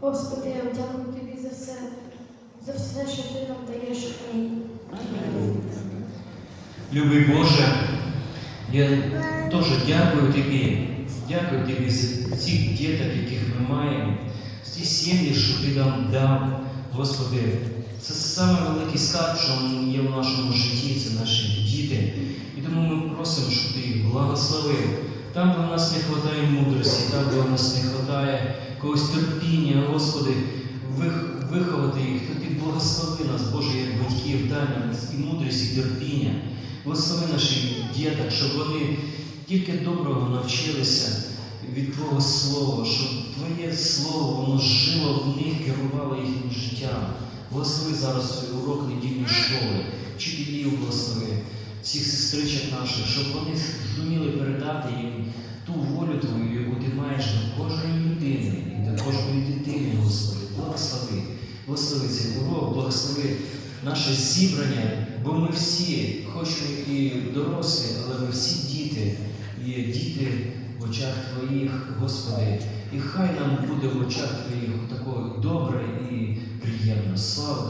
Господи, я дякую тобі за все, за все, що ти нам даєш. Амінь. Любий Боже, я теж дякую Тобі. Дякую Тобі за цих діток, яких ми маємо, з ті сім'ї, що Ти нам дав, Господи. Це саме великий скарб, що є в нашому житті, це наші діти. І тому ми просимо, щоб Ти їх благословив. Там, де в нас не вистачає мудрості, там, де в нас не вистачає якогось терпіння, Господи, вих- виховати їх, то Ти благослови нас, Боже, як батьків, дай нам і мудрість, і терпіння. Благослови наших діток, щоб вони тільки доброго навчилися від Твого Слова, щоб Твоє Слово воно жило в них, керувало їхнім життям. Благослови зараз урок недільної школи, вчителів благослови, всіх сестричок наших, щоб вони зуміли передати їм ту волю Твою, яку Ти маєш до кожної людини і до кожної дитини, Господи. Благослови. Благослови цей урок, благослови наше зібрання, бо ми всі, хоч і дорослі, але ми всі діти, є діти в очах Твоїх, Господи, і хай нам буде в очах Твоїх такого добре і приємно. Слава.